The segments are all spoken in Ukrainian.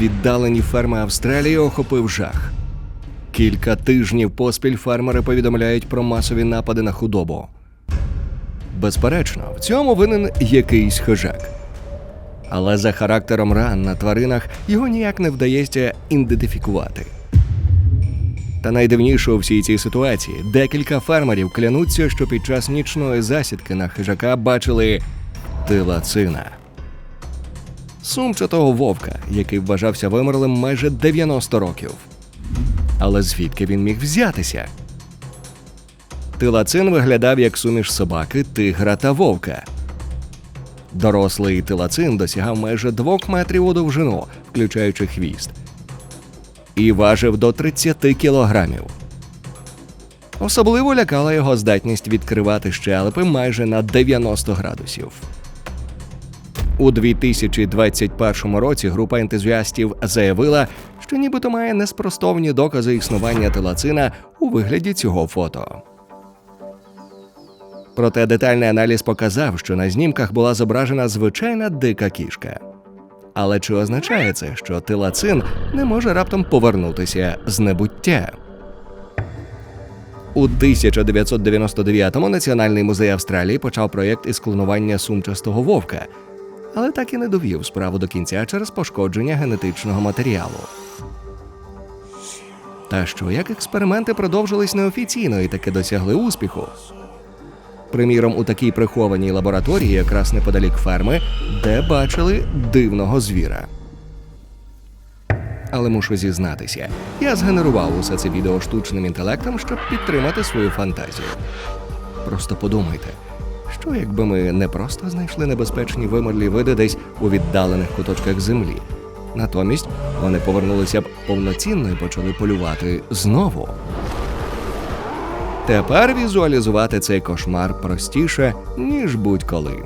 Віддалені ферми Австралії охопив жах. Кілька тижнів поспіль фермери повідомляють про масові напади на худобу. Безперечно, в цьому винен якийсь хижак. Але за характером ран на тваринах його ніяк не вдається ідентифікувати. Та найдивніше у всій цій ситуації декілька фермерів клянуться, що під час нічної засідки на хижака бачили тилацина. Сумчатого вовка, який вважався вимерлим майже 90 років. Але звідки він міг взятися? Тилацин виглядав як суміш собаки, тигра та вовка. Дорослий тилацин досягав майже двох метрів у довжину, включаючи хвіст, і важив до 30 кілограмів. Особливо лякала його здатність відкривати щелепи майже на 90 градусів. У 2021 році група ентузіастів заявила, що нібито має неспростовні докази існування телацина у вигляді цього фото. Проте детальний аналіз показав, що на знімках була зображена звичайна дика кішка. Але чи означає це, що тилацин не може раптом повернутися з небуття? У 1999-му Національний музей Австралії почав проєкт із клонування сумчастого вовка, але так і не довів справу до кінця через пошкодження генетичного матеріалу. Та що як експерименти продовжились неофіційно і таки досягли успіху? Приміром, у такій прихованій лабораторії, якраз неподалік ферми, де бачили дивного звіра. Але мушу зізнатися, я згенерував усе це відео штучним інтелектом, щоб підтримати свою фантазію. Просто подумайте, що якби ми не просто знайшли небезпечні вимерлі види десь у віддалених куточках землі. Натомість вони повернулися б повноцінно і почали полювати знову. Тепер візуалізувати цей кошмар простіше, ніж будь-коли.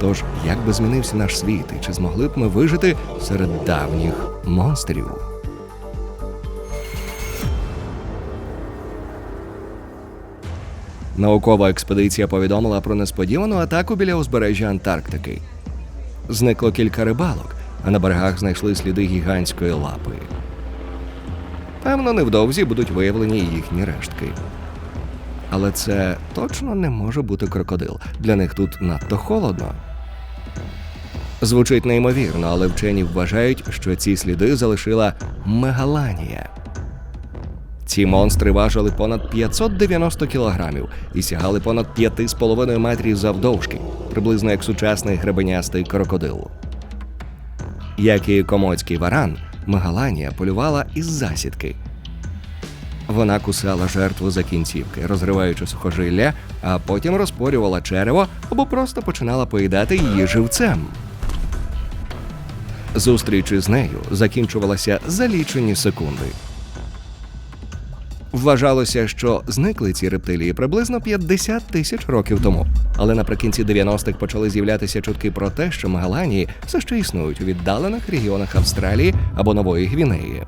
Тож, як би змінився наш світ, і чи змогли б ми вижити серед давніх монстрів? Наукова експедиція повідомила про несподівану атаку біля узбережжя Антарктики. Зникло кілька рибалок, а на берегах знайшли сліди гігантської лапи. Певно, невдовзі будуть виявлені їхні рештки. Але це точно не може бути крокодил. Для них тут надто холодно. Звучить неймовірно, але вчені вважають, що ці сліди залишила мегаланія. Ці монстри важили понад 590 кілограмів і сягали понад 5,5 метрів завдовжки, приблизно як сучасний гребенястий крокодил. Як і комодський варан, Мегаланія полювала із засідки. Вона кусала жертву за кінцівки, розриваючи сухожилля, а потім розпорювала черево або просто починала поїдати її живцем. Зустріч із нею закінчувалася за лічені секунди. Вважалося, що зникли ці рептилії приблизно 50 тисяч років тому. Але наприкінці 90-х почали з'являтися чутки про те, що мегаланії все ще існують у віддалених регіонах Австралії або Нової Гвінеї.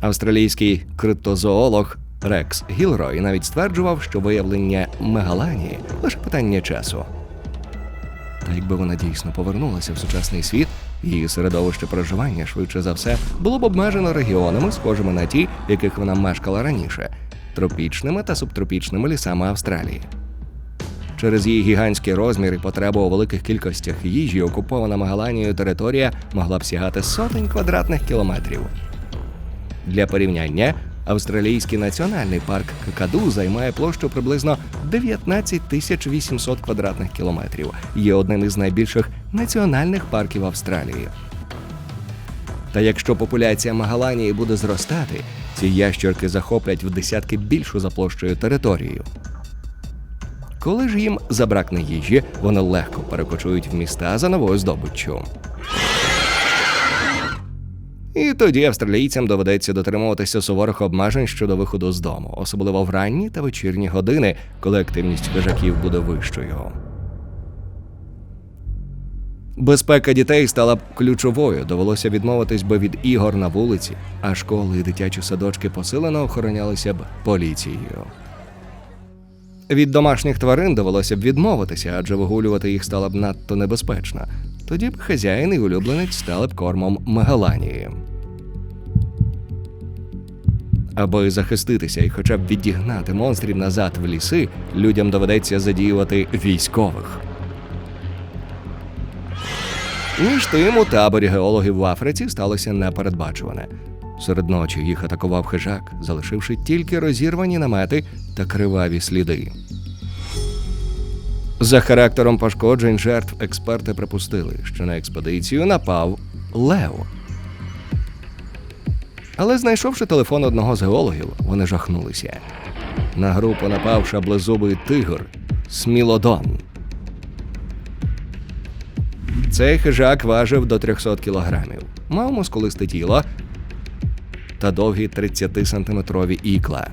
Австралійський криптозоолог Рекс Гілрой навіть стверджував, що виявлення мегаланії лише питання часу. Та якби вона дійсно повернулася в сучасний світ, її середовище проживання швидше за все було б обмежено регіонами, схожими на ті, в яких вона мешкала раніше тропічними та субтропічними лісами Австралії. Через її гігантський розмір і потребу у великих кількостях їжі окупована Магаланією територія могла б сягати сотень квадратних кілометрів. Для порівняння, австралійський національний парк Какаду займає площу приблизно 19 тисяч 800 квадратних кілометрів. Є одним із найбільших національних парків Австралії. Та якщо популяція Магаланії буде зростати, ці ящерки захоплять в десятки більшу за площею територію. Коли ж їм забракне їжі, вони легко перекочують в міста за новою здобиччю. І тоді австралійцям доведеться дотримуватися суворих обмежень щодо виходу з дому, особливо в ранні та вечірні години, коли активність хижаків буде вищою. Безпека дітей стала б ключовою. Довелося відмовитись би від ігор на вулиці, а школи і дитячі садочки посилено охоронялися б поліцією. Від домашніх тварин довелося б відмовитися, адже вигулювати їх стало б надто небезпечно. Тоді б хазяїн і улюбленець стали б кормом Мегаланії. Аби захиститися і хоча б відігнати монстрів назад в ліси, людям доведеться задіювати військових. Між тим, у таборі геологів в Африці сталося непередбачуване. Серед ночі їх атакував хижак, залишивши тільки розірвані намети та криваві сліди. За характером пошкоджень жертв експерти припустили, що на експедицію напав Лев. Але знайшовши телефон одного з геологів, вони жахнулися. На групу напав шаблезубий тигр Смілодон. Цей хижак важив до 300 кілограмів, мав мускулисте тіло та довгі 30-сантиметрові ікла.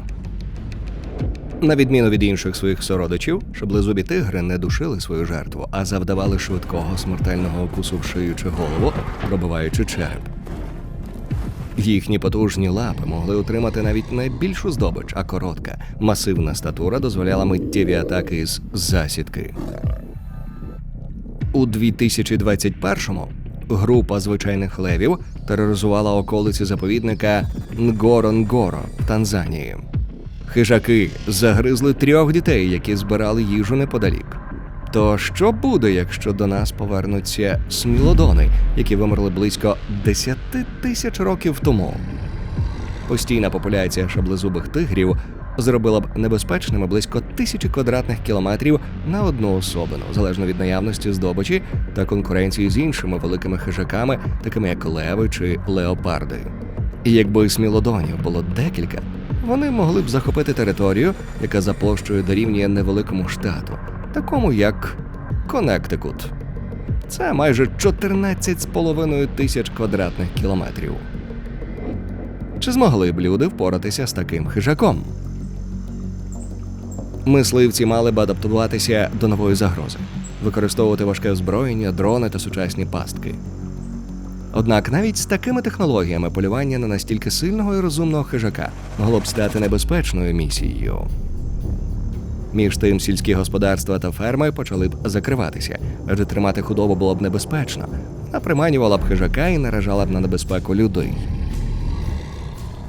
На відміну від інших своїх сородичів, шаблезубі тигри не душили свою жертву, а завдавали швидкого смертельного укусу в шию чи голову, пробиваючи череп. Їхні потужні лапи могли утримати навіть найбільшу здобич, а коротка, масивна статура дозволяла миттєві атаки з засідки. У 2021-му група звичайних левів тероризувала околиці заповідника Нгоро-Нгоро в Танзанії. Хижаки загризли трьох дітей, які збирали їжу неподалік. То що буде, якщо до нас повернуться смілодони, які вимерли близько 10 тисяч років тому? Постійна популяція шаблезубих тигрів зробила б небезпечними близько тисячі квадратних кілометрів на одну особину, залежно від наявності здобичі та конкуренції з іншими великими хижаками, такими як леви чи леопарди. І якби смілодонів було декілька, вони могли б захопити територію, яка за площею дорівнює невеликому штату, такому як Коннектикут. Це майже 14,5 тисяч квадратних кілометрів. Чи змогли б люди впоратися з таким хижаком? Мисливці мали б адаптуватися до нової загрози, використовувати важке озброєння, дрони та сучасні пастки. Однак навіть з такими технологіями полювання на настільки сильного і розумного хижака могло б стати небезпечною місією. Між тим сільські господарства та ферми почали б закриватися, адже тримати худобу було б небезпечно, а приманювала б хижака і наражала б на небезпеку людей.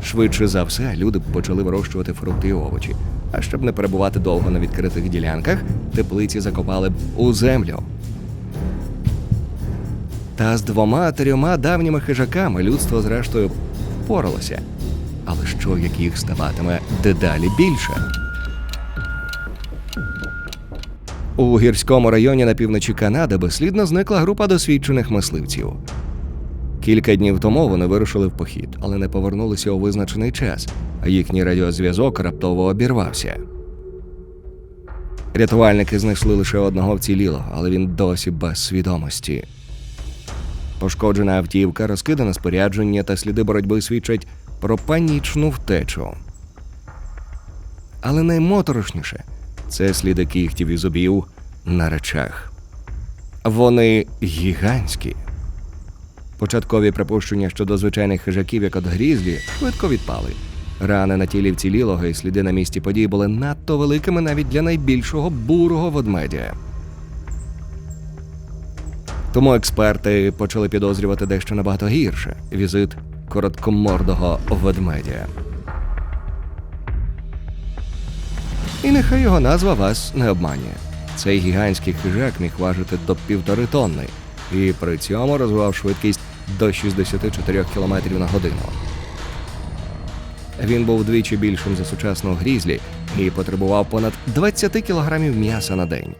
Швидше за все, люди б почали вирощувати фрукти і овочі. А щоб не перебувати довго на відкритих ділянках, теплиці закопали б у землю. Та з двома-трьома давніми хижаками людство зрештою впоралося. Але що, як їх ставатиме дедалі більше? У гірському районі на півночі Канади безслідно зникла група досвідчених мисливців. Кілька днів тому вони вирушили в похід, але не повернулися у визначений час, а їхній радіозв'язок раптово обірвався. Рятувальники знайшли лише одного вцілілого, але він досі без свідомості. Пошкоджена автівка, розкидане спорядження та сліди боротьби свідчать про панічну втечу. Але наймоторошніше це сліди кігтів і зубів на речах. Вони гігантські. Початкові припущення щодо звичайних хижаків, як от грізлі, швидко відпали. Рани на тілі вцілілого і сліди на місці подій були надто великими навіть для найбільшого бурого ведмедя. Тому експерти почали підозрювати дещо набагато гірше візит короткомордого ведмедя. І нехай його назва вас не обманює. Цей гігантський хижак міг важити до півтори тонни і при цьому розвивав швидкість до 64 км на годину. Він був вдвічі більшим за сучасного грізлі і потребував понад 20 кілограмів м'яса на день.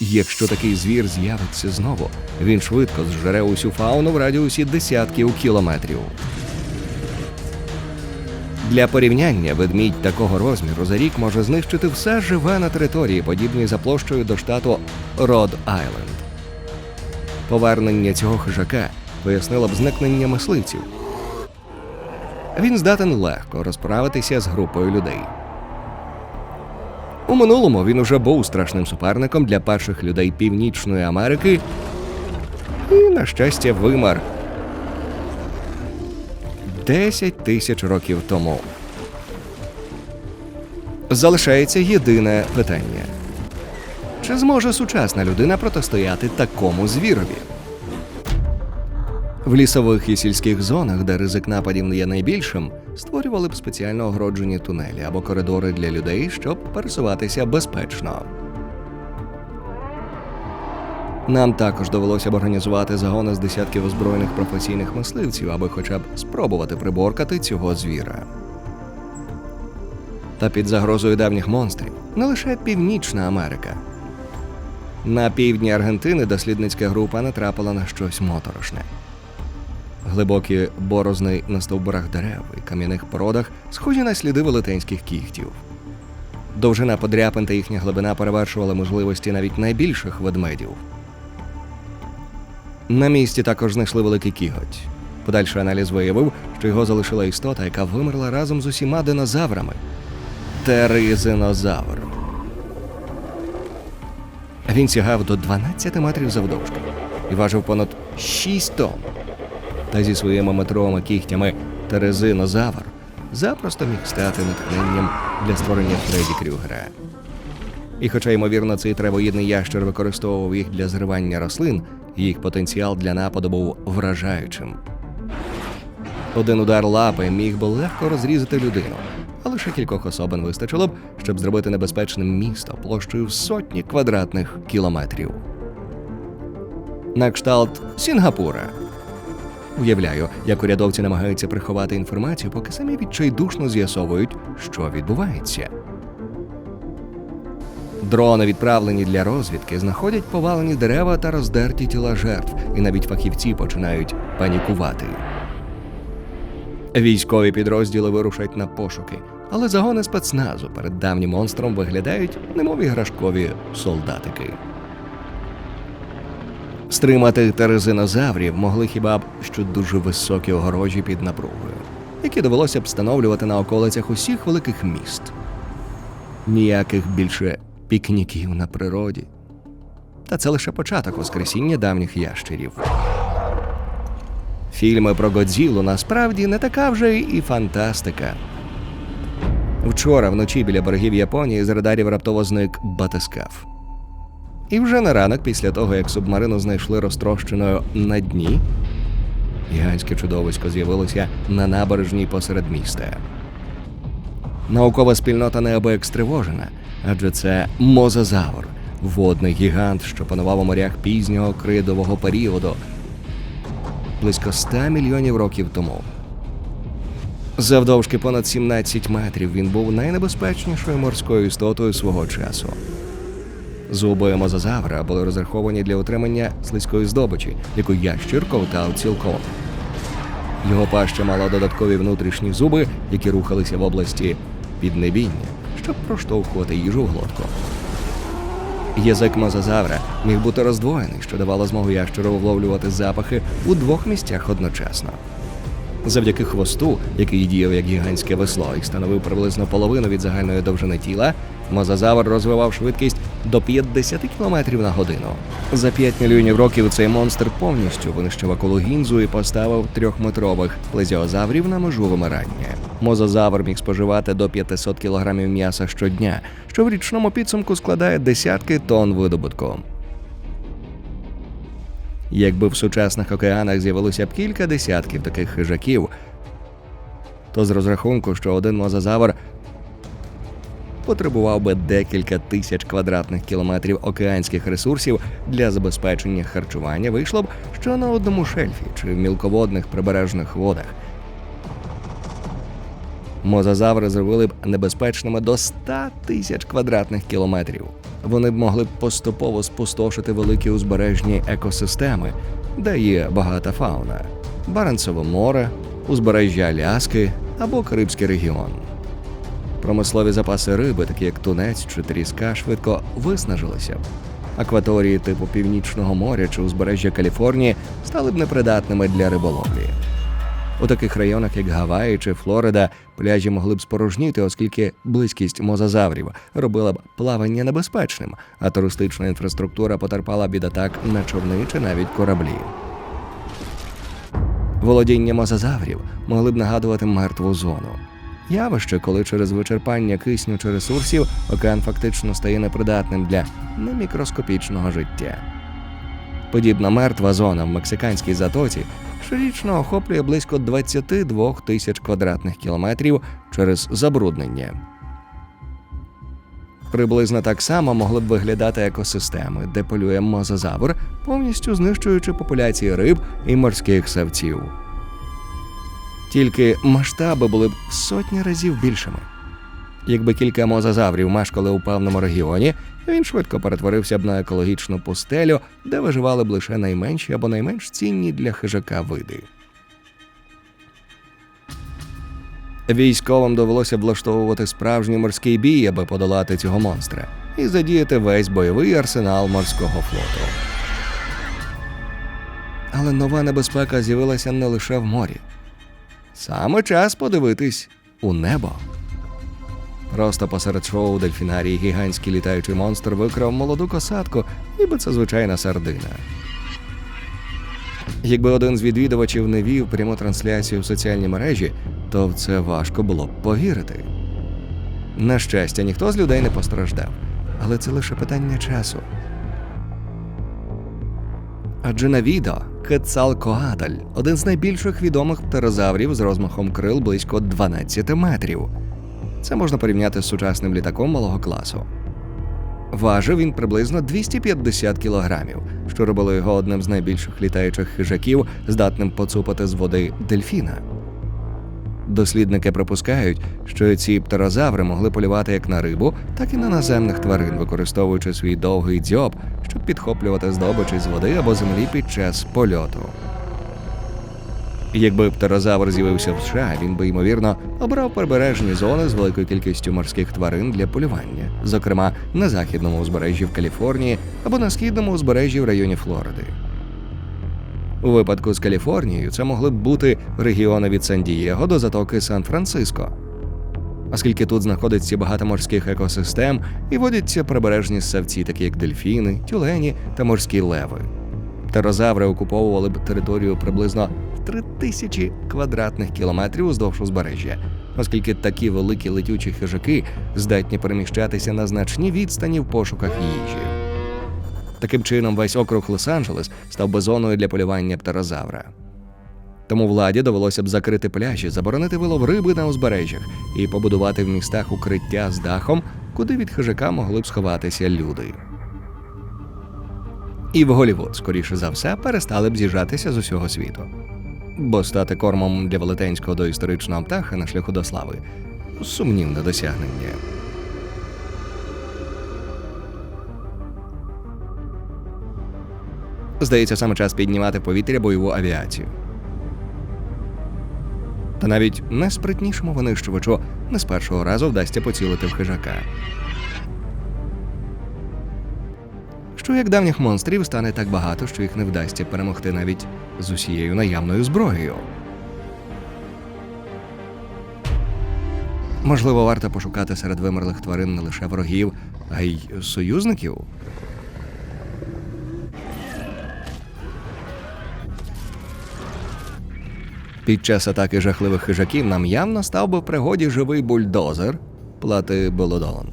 Якщо такий звір з'явиться знову, він швидко зжере усю фауну в радіусі десятків кілометрів. Для порівняння ведмідь такого розміру за рік може знищити все живе на території, подібній за площею до штату Род Айленд. Повернення цього хижака пояснило б зникнення мисливців. Він здатен легко розправитися з групою людей. У минулому він уже був страшним суперником для перших людей Північної Америки і, на щастя, вимер 10 тисяч років тому. Залишається єдине питання: Чи зможе сучасна людина протистояти такому звірові? В лісових і сільських зонах, де ризик нападів є найбільшим, створювали б спеціально огороджені тунелі або коридори для людей, щоб пересуватися безпечно. Нам також довелося б організувати загони з десятків озброєних професійних мисливців, аби хоча б спробувати приборкати цього звіра. Та під загрозою давніх монстрів не лише Північна Америка. На півдні Аргентини дослідницька група натрапила на щось моторошне. Глибокі борозни на стовбурах дерев і кам'яних породах схожі на сліди велетенських кігтів. Довжина подряпин та їхня глибина перевершували можливості навіть найбільших ведмедів. На місці також знайшли великий кіготь. Подальший аналіз виявив, що його залишила істота, яка вимерла разом з усіма динозаврами. Теризинозавр. Він сягав до 12 метрів завдовжки і важив понад 6 тонн. Та зі своїми метровими кігтями терезинозавр запросто міг стати натхненням для створення Фредді Крюгера. І хоча, ймовірно, цей травоїдний ящер використовував їх для зривання рослин, їх потенціал для нападу був вражаючим. Один удар лапи міг би легко розрізати людину, а лише кількох особин вистачило б, щоб зробити небезпечним місто площею в сотні квадратних кілометрів. На кшталт Сінгапура. Уявляю, як урядовці намагаються приховати інформацію, поки самі відчайдушно з'ясовують, що відбувається. Дрони, відправлені для розвідки, знаходять повалені дерева та роздерті тіла жертв, і навіть фахівці починають панікувати. Військові підрозділи вирушать на пошуки, але загони спецназу перед давнім монстром виглядають, немов іграшкові солдатики. Стримати терезинозаврів могли хіба б що дуже високі огорожі під напругою, які довелося б встановлювати на околицях усіх великих міст. Ніяких більше пікніків на природі. Та це лише початок воскресіння давніх ящерів. Фільми про Годзілу насправді не така вже і фантастика. Вчора вночі біля берегів Японії з радарів раптово зник батискаф. І вже на ранок, після того, як субмарину знайшли розтрощеною на дні, гігантське чудовисько з'явилося на набережній посеред міста. Наукова спільнота неабияк стривожена, адже це мозазавр, водний гігант, що панував у морях пізнього кридового періоду близько 100 мільйонів років тому. Завдовжки понад 17 метрів він був найнебезпечнішою морською істотою свого часу. Зуби мозазавра були розраховані для утримання слизької здобичі, яку ящір ковтав цілком. Його паща мала додаткові внутрішні зуби, які рухалися в області піднебіння, щоб проштовхувати їжу в глотку. Язик мозазавра міг бути роздвоєний, що давало змогу ящеру вловлювати запахи у двох місцях одночасно. Завдяки хвосту, який діяв як гігантське весло і становив приблизно половину від загальної довжини тіла, мозазавр розвивав швидкість до 50 км на годину. За 5 мільйонів років цей монстр повністю винищив акулу і поставив трьохметрових плезіозаврів на межу вимирання. Мозазавр міг споживати до 500 кг м'яса щодня, що в річному підсумку складає десятки тонн видобутку. Якби в сучасних океанах з'явилося б кілька десятків таких хижаків, то з розрахунку, що один мозазавр потребував би декілька тисяч квадратних кілометрів океанських ресурсів для забезпечення харчування, вийшло б, що на одному шельфі чи в мілководних прибережних водах. Мозазаври зробили б небезпечними до 100 тисяч квадратних кілометрів. Вони б могли б поступово спустошити великі узбережні екосистеми, де є багата фауна, Баренцеве море, узбережжя Аляски або Карибський регіон. Промислові запаси риби, такі як тунець чи тріска, швидко виснажилися. Акваторії типу Північного моря чи узбережжя Каліфорнії стали б непридатними для риболовлі. У таких районах, як Гаваї чи Флорида, пляжі могли б спорожніти, оскільки близькість мозазаврів робила б плавання небезпечним, а туристична інфраструктура потерпала від атак на човни чи навіть кораблі. Володіння мозазаврів могли б нагадувати мертву зону. Явище, коли через вичерпання кисню чи ресурсів океан фактично стає непридатним для немікроскопічного життя. Подібна мертва зона в мексиканській затоці щорічно охоплює близько 22 тисяч квадратних кілометрів через забруднення. Приблизно так само могли б виглядати екосистеми, де полює мозазавр, повністю знищуючи популяції риб і морських савців. Тільки масштаби були б сотні разів більшими. Якби кілька мозазаврів мешкали у певному регіоні, він швидко перетворився б на екологічну пустелю, де виживали б лише найменші або найменш цінні для хижака види. Військовим довелося влаштовувати справжній морський бій, аби подолати цього монстра, і задіяти весь бойовий арсенал морського флоту. Але нова небезпека з'явилася не лише в морі. Саме час подивитись у небо. Просто посеред шоу дельфінарії гігантський літаючий монстр викрав молоду косатку, ніби це звичайна сардина. Якби один з відвідувачів не вів пряму трансляцію в соціальні мережі, то в це важко було б повірити. На щастя, ніхто з людей не постраждав, але це лише питання часу. Адже на відео Кецалкоатль – один з найбільших відомих птерозаврів з розмахом крил близько 12 метрів. Це можна порівняти з сучасним літаком малого класу. Важив він приблизно 250 кілограмів, що робило його одним з найбільших літаючих хижаків, здатним поцупати з води дельфіна. Дослідники припускають, що ці птерозаври могли полювати як на рибу, так і на наземних тварин, використовуючи свій довгий дзьоб, щоб підхоплювати здобич із води або землі під час польоту. Якби птерозавр з'явився в США, він би ймовірно обрав прибережні зони з великою кількістю морських тварин для полювання, зокрема на західному узбережжі в Каліфорнії або на східному узбережжі в районі Флориди. У випадку з Каліфорнією це могли б бути регіони від Сан-Дієго до затоки Сан-Франциско. Оскільки тут знаходиться багато морських екосистем і водяться прибережні ссавці, такі як дельфіни, тюлені та морські леви. Птерозаври окуповували б територію приблизно в три тисячі квадратних кілометрів уздовж узбережжя, оскільки такі великі летючі хижаки здатні переміщатися на значні відстані в пошуках їжі. Таким чином, весь округ Лос-Анджелес став би зоною для полювання птерозавра. Тому владі довелося б закрити пляжі, заборонити вилов риби на узбережжях і побудувати в містах укриття з дахом, куди від хижака могли б сховатися люди. І в Голівуд, скоріше за все, перестали б з'їжджатися з усього світу. Бо стати кормом для велетенського доісторичного птаха на шляху до слави сумнівне досягнення. Здається, саме час піднімати повітря бойову авіацію. Та навіть найспритнішому винищувачу не з першого разу вдасться поцілити в хижака. Що як давніх монстрів стане так багато, що їх не вдасться перемогти навіть з усією наявною зброєю. Можливо, варто пошукати серед вимерлих тварин не лише ворогів, а й союзників. Під час атаки жахливих хижаків нам явно став би в пригоді живий бульдозер плати Белодон.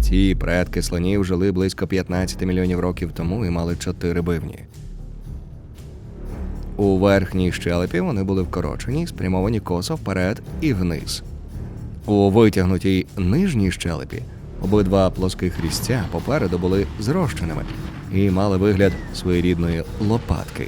Ці предки слонів жили близько 15 мільйонів років тому і мали чотири бивні. У верхній щелепі вони були вкорочені, спрямовані косо вперед і вниз. У витягнутій нижній щелепі обидва плоских різця попереду були зрощеними і мали вигляд своєрідної лопатки.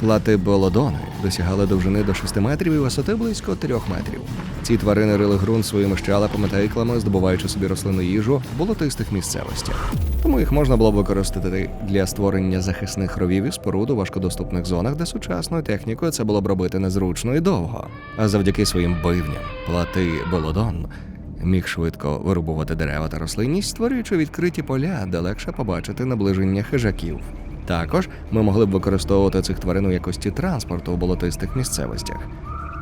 Платиболодони досягали довжини до 6 метрів і висоти близько 3 метрів. Ці тварини рили ґрунт своїми щелепами та іклами, здобуваючи собі рослинну їжу в болотистих місцевостях. Тому їх можна було б використати для створення захисних ровів і споруд у важкодоступних зонах, де сучасною технікою це було б робити незручно і довго. А завдяки своїм бивням плати Белодон міг швидко вирубувати дерева та рослинність, створюючи відкриті поля, де легше побачити наближення хижаків. Також ми могли б використовувати цих тварин у якості транспорту у болотистих місцевостях.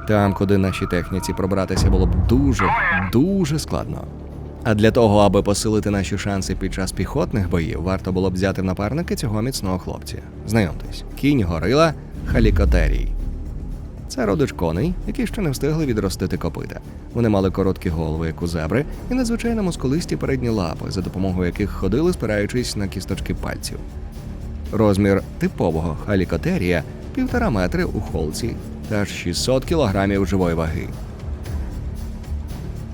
Там, куди нашій техніці пробратися було б дуже, дуже складно. А для того, аби посилити наші шанси під час піхотних боїв, варто було б взяти в напарники цього міцного хлопця. Знайомтесь, кінь горила Халікотерій. Це родич коней, які ще не встигли відростити копита. Вони мали короткі голови, як у зебри, і надзвичайно мускулисті передні лапи, за допомогою яких ходили, спираючись на кісточки пальців. Розмір типового халікотерія півтора метри у холці та 600 кілограмів живої ваги.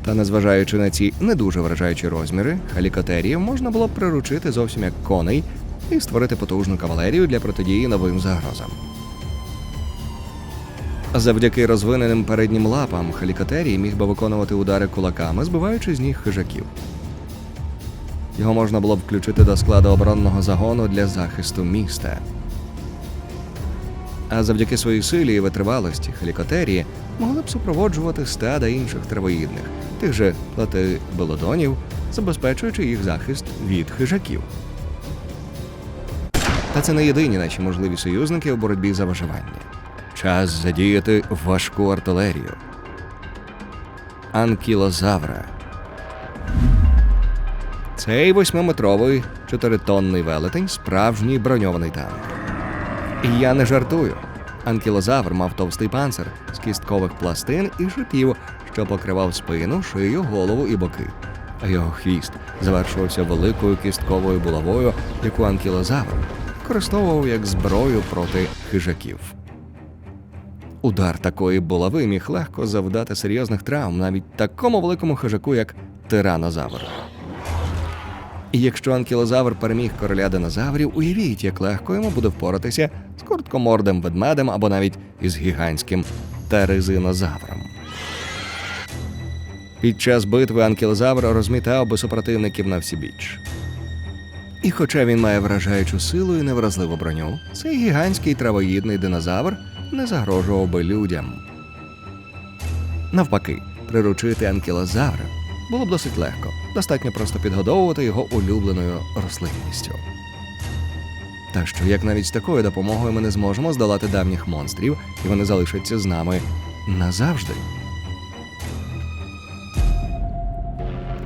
Та незважаючи на ці не дуже вражаючі розміри, халікотеріїв можна було б приручити зовсім як коней і створити потужну кавалерію для протидії новим загрозам. Завдяки розвиненим переднім лапам халікотерій міг би виконувати удари кулаками, збиваючи з ніг хижаків. Його можна було б включити до складу оборонного загону для захисту міста. А завдяки своїй силі і витривалості халікотерії могли б супроводжувати стада інших травоїдних, тих же платибелодонів, забезпечуючи їх захист від хижаків. Та це не єдині наші можливі союзники у боротьбі за виживання. Час задіяти важку артилерію. Анкілозавра. Цей восьмиметровий чотиритонний велетень справжній броньований танк. І я не жартую. Анкілозавр мав товстий панцир з кісткових пластин і шипів, що покривав спину, шию, голову і боки. А його хвіст завершувався великою кістковою булавою, яку анкілозавр використовував як зброю проти хижаків. Удар такої булави міг легко завдати серйозних травм навіть такому великому хижаку, як тиранозавр. І якщо анкілозавр переміг короля динозаврів, уявіть, як легко йому буде впоратися з короткомордим ведмедем або навіть із гігантським терезинозавром. Під час битви анкілозавр розмітав би супротивників на всі. І хоча він має вражаючу силу і невразливу броню, цей гігантський травоїдний динозавр не загрожував би людям. Навпаки, приручити анкілозавра було б досить легко. Достатньо просто підгодовувати його улюбленою рослинністю. Та що як навіть з такою допомогою ми не зможемо здолати давніх монстрів, і вони залишаться з нами назавжди.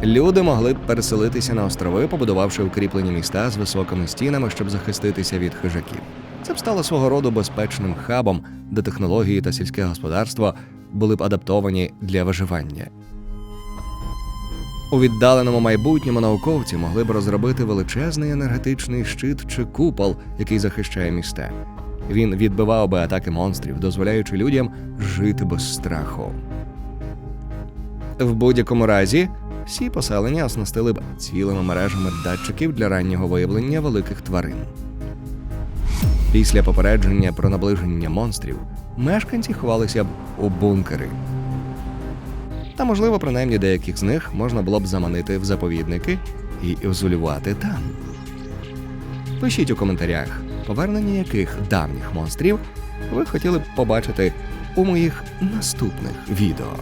Люди могли б переселитися на острови, побудувавши укріплені міста з високими стінами, щоб захиститися від хижаків. Це б стало свого роду безпечним хабом, де технології та сільське господарство були б адаптовані для виживання. У віддаленому майбутньому науковці могли б розробити величезний енергетичний щит чи купол, який захищає міста. Він відбивав би атаки монстрів, дозволяючи людям жити без страху. В будь-якому разі всі поселення оснастили б цілими мережами датчиків для раннього виявлення великих тварин. Після попередження про наближення монстрів мешканці ховалися б у бункери. Та, можливо, принаймні деяких з них можна було б заманити в заповідники і ізолювати там. Пишіть у коментарях, повернення яких давніх монстрів ви хотіли б побачити у моїх наступних відео.